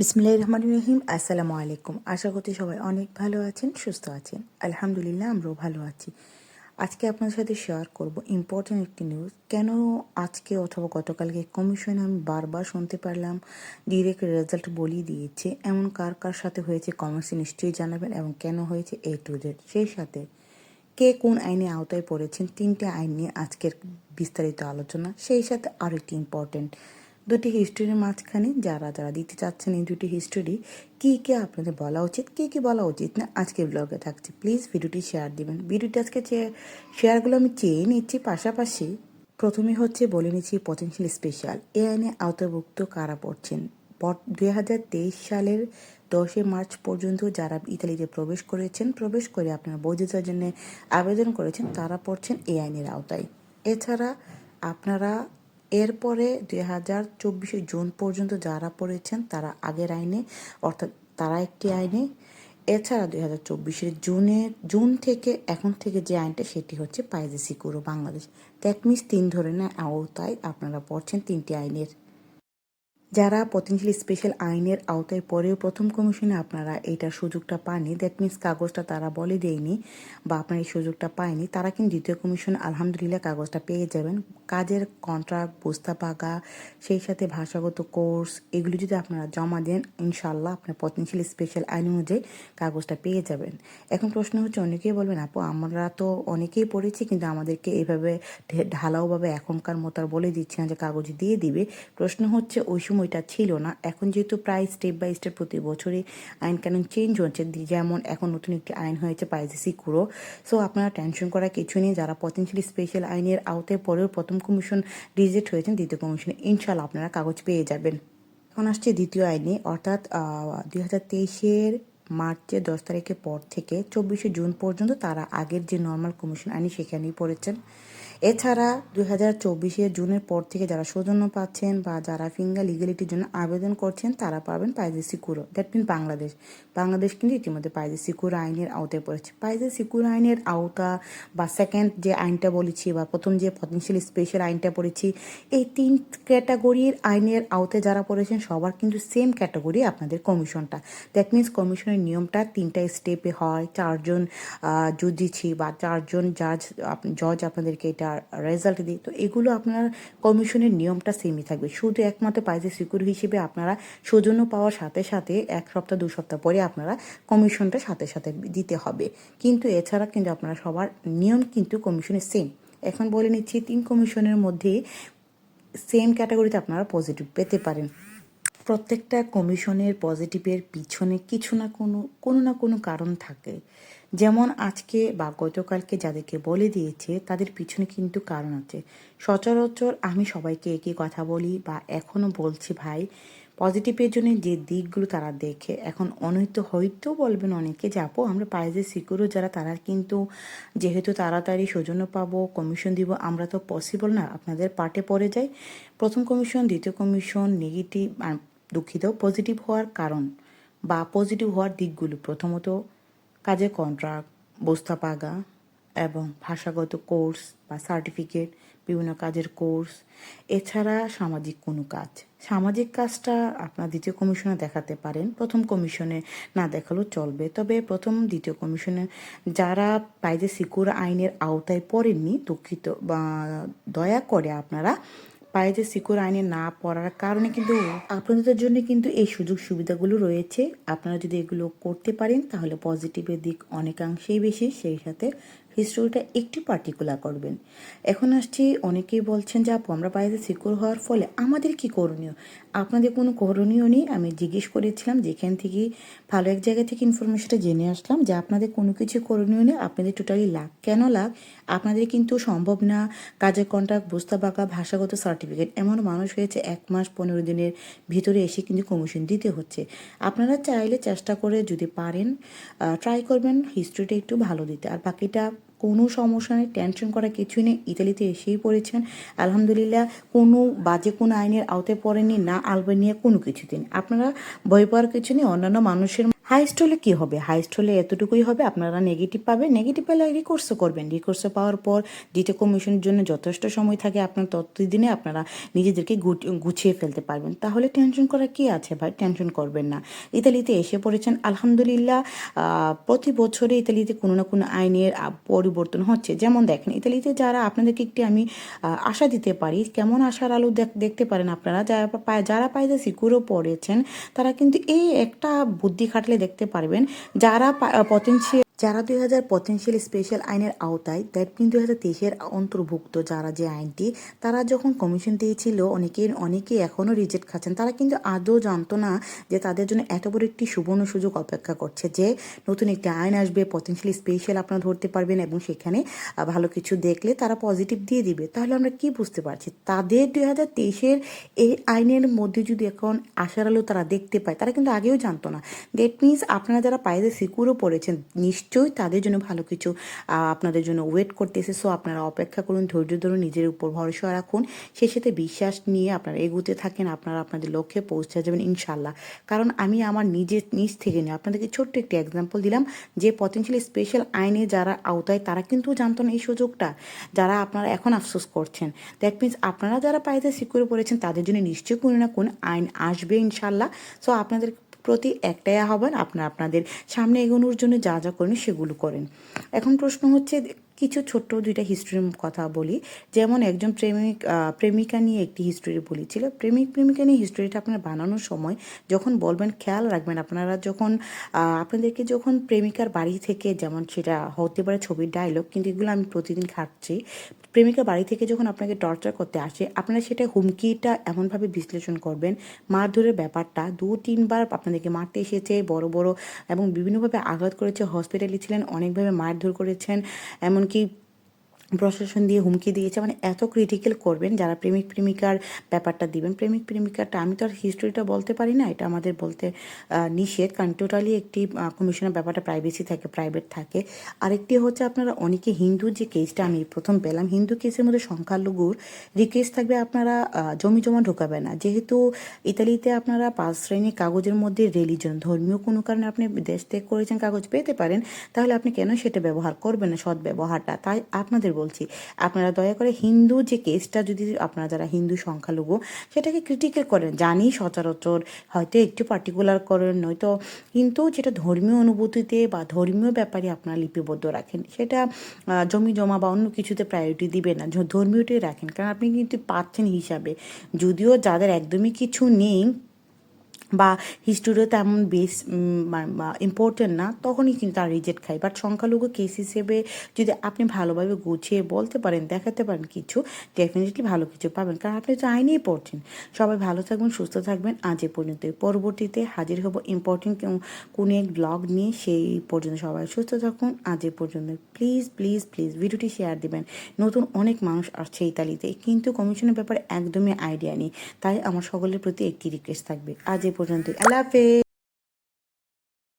বিসমিল্লাহির রহমানির রহিম আসসালামু আলাইকুম আশা করছি সবাই অনেক ভালো আছেন, সুস্থ আছেন। আলহামদুলিল্লাহ, আমরাও ভালো আছি। আজকে আপনাদের সাথে শেয়ার করব ইম্পর্টেন্ট একটি নিউজ কেন আজকে অথবা গতকালকে কমিশনে আমি বারবার শুনতে পারলাম ডিরেক্ট রেজাল্ট বলিয়ে দিয়েছে। এমন কার কার সাথে হয়েছে কমেন্টসে নিশ্চয়ই জানাবেন এবং কেন হয়েছে এ টু জেড সেই সাথে কে কোন আইনে আওতায় পড়েছেন, তিনটে আইন নিয়ে আজকের বিস্তারিত আলোচনা। সেই সাথে আরও একটি ইম্পর্টেন্ট দুটি হিস্টোরির মাঝখানে যারা যারা দিতে চাচ্ছেন এই দুটি হিস্টোরি কী কী আপনাদের বলা উচিত, কী কী বলা উচিত না, আজকে ব্লগে থাকছে। প্লিজ ভিডিওটি শেয়ার দিবেন। ভিডিওটি আজকে শেয়ারগুলো আমি চেয়ে নিচ্ছি, পাশাপাশি প্রথমে হচ্ছে বলে নিচ্ছি পটেন্সিয়াল স্পেশাল এ আইনে আওতাভুক্ত কারা পড়ছেন? দুই হাজার তেইশ সালের দশই মার্চ পর্যন্ত যারা ইতালিতে প্রবেশ করেছেন, প্রবেশ করে আপনার বৈধতার জন্য আবেদন করেছেন, তারা পড়ছেন এই আইনের আওতায়। এছাড়া আপনারা এরপরে দুই হাজার চব্বিশে জুন পর্যন্ত যারা পড়েছেন, তারা আগের আইনে, অর্থাৎ তারা একটি আইনে। এছাড়া দুই হাজার চব্বিশের জুনে, জুন থেকে এখন থেকে যে আইনটা, সেটি হচ্ছে পাইজেসি সিকুরো বাংলাদেশ। দ্যাট মিনস তিন ধরনের আওতায় আপনারা পড়ছেন তিনটি আইনের। যারা পতেঞ্জলি স্পেশাল আইনের আওতায় পরেও প্রথম কমিশনে আপনারা এইটার সুযোগটা পাননি দ্যাট মিনস কাগজটা তারা বলে দেয়নি বা আপনার এই সুযোগটা পায়নি, তারা কিন্তু দ্বিতীয় কমিশন আলহামদুলিল্লাহ কাগজটা পেয়ে যাবেন। কাজের কন্ট্রাক্ট বস্তা পাকা সেই সাথে ভাষাগত কোর্স এগুলি যদি আপনারা জমা দেন ইনশাল্লাহ আপনার পতেঞ্জলি স্পেশাল আইন অনুযায়ী কাগজটা পেয়ে যাবেন। এখন প্রশ্ন হচ্ছে, অনেকেই বলবেন, আপু, আমরা তো অনেকেই পড়েছি, কিন্তু আমাদেরকে এইভাবে ঢালাওভাবে এখনকার মতো আর বলে দিচ্ছে না যে কাগজ দিয়ে দিবে। প্রশ্ন হচ্ছে, ওই সময় ওইটা ছিল না। এখন যেহেতু প্রায় স্টেপ বাই স্টেপ প্রতি বছরই আইন কানুন চেঞ্জ হচ্ছে, যেমন এখন নতুন একটি আইন হয়েছে পাইজেসি কুরো সো আপনারা টেনশন করার কিছু নেই, যারা পতেন্সিয়ালি স্পেশাল আইনের আওতায় পরেও প্রথম কমিশন রিজেক্ট হয়েছেন, দ্বিতীয় কমিশনে ইনশাল্লাহ আপনারা কাগজ পেয়ে যাবেন। এখন আসছে দ্বিতীয় আইনে, অর্থাৎ দুই হাজার তেইশের মার্চের দশ তারিখের পর থেকে চব্বিশে জুন পর্যন্ত তারা আগের যে নর্মাল কমিশন আইনি সেখানেই পড়েছেন। এছাড়া দুই হাজার চব্বিশে জুনের পর থেকে যারা সৌজন্য পাচ্ছেন বা যারা ফিঙ্গার লিগালিটির জন্য আবেদন করছেন, তারা পাবেন পাইজে সিকুরো দ্যাট মিন বাংলাদেশ। বাংলাদেশ কিন্তু ইতিমধ্যে পাইজে সিকুরো আইনের আওতায় পড়েছে। পাইজে সিকুরো আইনের আওতা বা সেকেন্ড যে আইনটা বলেছি বা প্রথম যে পটেন্সিয়াল স্পেশাল আইনটা পড়েছি, এই তিন ক্যাটাগরির আইনের আওতায় যারা পড়েছেন, সবার কিন্তু সেম ক্যাটাগরি আপনাদের কমিশনটা দ্যাট মিনস কমিশনের নিয়মটা তিনটা স্টেপে হয়। চারজন জুডিছি বা চারজন জাজ জজ আপনাদেরকে এটা রেজাল্ট দিই। তো এগুলো আপনার কমিশনের নিয়মটা সেমই থাকবে। শুধু একমাত্র পাইজে সিকিউর হিসেবে আপনারা সৌজন্য পাওয়ার সাথে সাথে এক সপ্তাহ, দু সপ্তাহ পরে আপনারা কমিশনটা সাথে সাথে দিতে হবে। কিন্তু এছাড়া কিন্তু আপনারা সবার নিয়ম কিন্তু কমিশনের সেম এখন বলে নিচ্ছি, তিন কমিশনের মধ্যে সেম ক্যাটাগরিতে আপনারা পজিটিভ পেতে পারেন। প্রত্যেকটা কমিশনের পজিটিভের পিছনে কিছু না কোনো কোনো না কোনো কারণ থাকে। যেমন আজকে বা গতকালকে যাদেরকে বলে দিয়েছে, তাদের পিছনে কিন্তু কারণ আছে। সচরাচর আমি সবাইকে একই কথা বলি বা এখনও বলছি, ভাই পজিটিভের জন্য যে দিকগুলো তারা দেখে, এখন অনৈত হয়তো বলবেন অনেকে যাব আমরা পাইজে সিকিউরও যারা, তারা কিন্তু যেহেতু তাড়াতাড়ি সৌজন্য পাবো কমিশন দিব, আমরা তো পসিবল না, আপনাদের পার্টে পড়ে যাই। প্রথম কমিশন দ্বিতীয় কমিশন নেগেটিভ দুঃখিত পজিটিভ হওয়ার কারণ বা পজিটিভ হওয়ার দিকগুলো প্রথমত কাজের কন্ট্রাক্ট বস্তা পাগা এবং ভাষাগত কোর্স বা সার্টিফিকেট বিভিন্ন কাজের কোর্স এছাড়া সামাজিক কোনো কাজ। সামাজিক কাজটা আপনার দ্বিতীয় কমিশনে দেখাতে পারেন। প্রথম কমিশনে না দেখালেও চলবে। তবে প্রথম, দ্বিতীয় কমিশনে যারা পাইজে সিকিউর আইনের আওতায় পড়েননি, দুঃখিত বা দয়া করে আপনারা পায়ে যে সিকোর আইনে না পড়ার কারণে কিন্তু আপনাদের জন্য কিন্তু এই সুযোগ সুবিধাগুলো রয়েছে। আপনারা যদি এগুলো করতে পারেন, তাহলে পজিটিভের দিক অনেকাংশেই বেশি। সেই সাথে হিস্টোরিটা একটু পার্টিকুলার করবেন। এখন আসছি, অনেকেই বলছেন যে, আপু, আমরা বাইরে সিকিউর হওয়ার ফলে আমাদের কি করণীয়? আপনাদের কোনো করণীয় নেই, আমি জিজ্ঞেস করেছিলাম, যেখান থেকে ভালো এক জায়গা থেকে ইনফরমেশনটা জেনে আসলাম যে, আপনাদের কোনো কিছু করণীয় নেই, আপনাদের টোটালি লাভ কেন লাভ আপনাদের কিন্তু সম্ভব না কাজের কন্ট্রাক্ট বস্তা বাঁকা, ভাষাগত সার্টিফিকেট এমন মানুষ হয়েছে, এক মাস পনেরো দিনের ভিতরে এসে কিন্তু কমিশন দিতে হচ্ছে। আপনারা চাইলে চেষ্টা করে যদি পারেন ট্রাই করবেন হিস্ট্রিটা একটু ভালো দিতে। আর বাকিটা কোনো সমস্যা নেই টেনশন করা কিছুই নেই। ইতালিতে এসেই পড়েছেন। আলহামদুলিল্লাহ, কোনো বাজে কোনো আইনের আওতায় পড়েনি না আলবেনিয়া কোনো কিছুতে দিন আপনারা ভয় পাওয়ার কিছু নেই, অন্যান্য মানুষের হাইস্ট হলে কী হবে? হাইস্ট হলে এতটুকুই হবে, আপনারা নেগেটিভ পাবেন। নেগেটিভ পেলে রিকোর্সও করবেন। রিকোর্সও পাওয়ার পর দ্বিতীয় কমিশনের জন্য যথেষ্ট সময় থাকে, আপনার ততদিনে আপনারা নিজেদেরকে গুছিয়ে ফেলতে পারবেন। তাহলে টেনশন করা কি আছে ভাই? টেনশন করবেন না। ইতালিতে এসে পড়েছেন, আলহামদুলিল্লাহ প্রতি বছরে ইতালিতে কোনো না কোনো আইনের পরিবর্তন হচ্ছে। যেমন দেখেন, ইতালিতে যারা আপনাদেরকে একটি আমি আশা দিতে পারি, কেমন আশার আলো দেখ- দেখতে পারেন আপনারা, যারা পায়- যারা পায়দা সিকিউরও পড়েছেন, তারা কিন্তু এই একটা বুদ্ধি খাটলে দেখতে পারবেন। যারা পটেন্সিয়াল যারা দুই হাজার পটেন্সিয়াল স্পেশাল আইনের আওতায় দ্যাট মিন দুই হাজার তেইশের অন্তর্ভুক্ত যারা যে আইনটি, তারা যখন কমিশন দিয়েছিল অনেকের অনেকেই এখনও রিজেক্ট খাচ্ছেন। তারা কিন্তু আদৌ জানতো না যে তাদের জন্য এত বড় একটি সুবর্ণ সুযোগ অপেক্ষা করছে যে নতুন একটি আইন আসবে পটেন্সিয়ালি স্পেশাল আপনারা ধরতে পারবেন এবং সেখানে ভালো কিছু দেখলে তারা পজিটিভ দিয়ে দিবে। তাহলে আমরা কি বুঝতে পারছি? তাদের দুই হাজার তেইশের এই আইনের মধ্যে যদি এখন আশার আলো তারা দেখতে পায়, তারা কিন্তু আগেও জানতো না। দ্যাট মিনস আপনারা যারা পায়েদের সিকিউরও পড়েছেন নিশ্চয়ই তাদের জন্য ভালো কিছু আপনাদের জন্য ওয়েট করতেছে। সো আপনারা অপেক্ষা করুন, ধৈর্য ধরুন, নিজের উপর ভরসা রাখুন। সেই সাথে বিশ্বাস নিয়ে আপনারা এগোতে থাকেন, আপনারা আপনাদের লক্ষ্যে পৌঁছে যাবেন ইনশাল্লাহ কারণ আমি আমার নিজের নিজ থেকে নিয়ে আপনাদেরকে ছোট্ট একটি এক্সাম্পল দিলাম, যে পটেন্সিয়ালি স্পেশাল আইনে যারা আওতায়, তারা কিন্তু জানতো না এই সুযোগটা। যারা আপনারা এখন আফসোস করছেন। দ্যাট মিনস আপনারা যারা পাইতে সিকিউর পড়েছেন, তাদের জন্য নিশ্চয়ই কোনো না কোনো আইন আসবে ইনশাল্লাহ সো আপনাদের প্রতি একটাই আহ্বান, আপনারা আপনাদের সামনে এগোনোর জন্য যা যা করেন সেগুলো করেন। এখন প্রশ্ন হচ্ছে কিছু ছোট্ট দুইটা হিস্ট্রির কথা বলি। যেমন একজন প্রেমিক প্রেমিকা নিয়ে একটি হিস্ট্রি বলেছিল। প্রেমিক, প্রেমিকা নিয়ে হিস্ট্রিটা আপনার বানানোর সময় যখন বলবেন, খেয়াল রাখবেন আপনারা যখন আপনাদেরকে যখন প্রেমিকার বাড়ি থেকে যেমন সেটা হতে পারে ছবির ডায়লগ কিন্তু এগুলো আমি প্রতিদিন খাচ্ছি প্রেমিকার বাড়ি থেকে যখন আপনাকে টর্চার করতে আসে, আপনারা সেটা হুমকিটা এমনভাবে বিশ্লেষণ করবেন, মারধরের ব্যাপারটা। দু, তিনবার আপনাদেরকে মারতে এসেছে, বড় বড় এবং বিভিন্নভাবে আঘাত করেছে হসপিটালে ছিলেন, অনেকভাবে মারধর করেছেন que প্রশাসন দিয়ে হুমকি দিয়েছে। মানে এত ক্রিটিক্যাল করবেন যারা প্রেমিক প্রেমিকার ব্যাপারটা দিবেন। প্রেমিক প্রেমিকাটা, আমি তো আর হিস্টোরিটা বলতে পারি না, এটা আমাদের বলতে নিষেধ। কারণ টোটালি একটি কমিশনের ব্যাপারটা প্রাইভেসি থাকে প্রাইভেট থাকে। আরেকটি হচ্ছে আপনারা অনেকে হিন্দু যে কেসটা আমি প্রথম পেলাম, হিন্দু কেসের মধ্যে সংখ্যালঘুর রিকোয়েস্ট থাকবে আপনারা জমি জমা ঢোকাবেন না। যেহেতু ইতালিতে আপনারা পাঁচ শ্রেণির কাগজের মধ্যে রিলিজন ধর্মীয় কোনো কারণে আপনি দেশ ত্যাগ করেছেন, কাগজ পেতে পারেন, তাহলে আপনি কেন সেটা ব্যবহার করবেন না সৎ ব্যবহারটা তাই আপনাদের বলছি, আপনারা দয়া করে হিন্দু যে কেসটা যদি আপনারা যারা হিন্দু সংখ্যালঘু, সেটাকে ক্রিটিক্যাল করেন জানি সচরাচর হয়তো একটু পার্টিকুলার করেন, নয়তো কিন্তু যেটা ধর্মীয় অনুভূতিতে বা ধর্মীয় ব্যাপারে আপনারা লিপিবদ্ধ রাখেন, সেটা জমি জমা বা অন্য কিছুতে প্রায়োরিটি দিবেন না ধর্মীয়টাই রাখেন, কারণ আপনি কিন্তু পাচ্ছেন হিসাবে, যদিও যাদের একদমই কিছু নেই বা হিস্টোরিও তেমন বেস ইম্পর্টেন্ট না, তখনই কিন্তু তারা রিজেক্ট খায়। বাট সংখ্যালঘু কেস হিসেবে যদি আপনি ভালোভাবে গুছিয়ে বলতে পারেন, দেখাতে পারেন কিছু ডেফিনেটলি ভালো কিছু পাবেন। কারণ আপনি তো আইনেই পড়ছেন। সবাই ভালো থাকবেন, সুস্থ থাকবেন। আজ এ পর্যন্ত পরবর্তীতে হাজির হব ইম্পর্টেন্ট কোনো এক ব্লগ নিয়ে, সেই পর্যন্ত সবাই সুস্থ থাকুন। আজ এ পর্যন্ত। প্লিজ প্লিজ প্লিজ ভিডিওটি শেয়ার দিবেন। নতুন অনেক মানুষ আসছে ইতালিতে, কিন্তু কমিশনের ব্যাপারে একদমই আইডিয়া নেই। তাই আমার সকলের প্রতি একটি রিকোয়েস্ট থাকবে। আজ এ পর্যন্ত। আল্লাহ হাফেজ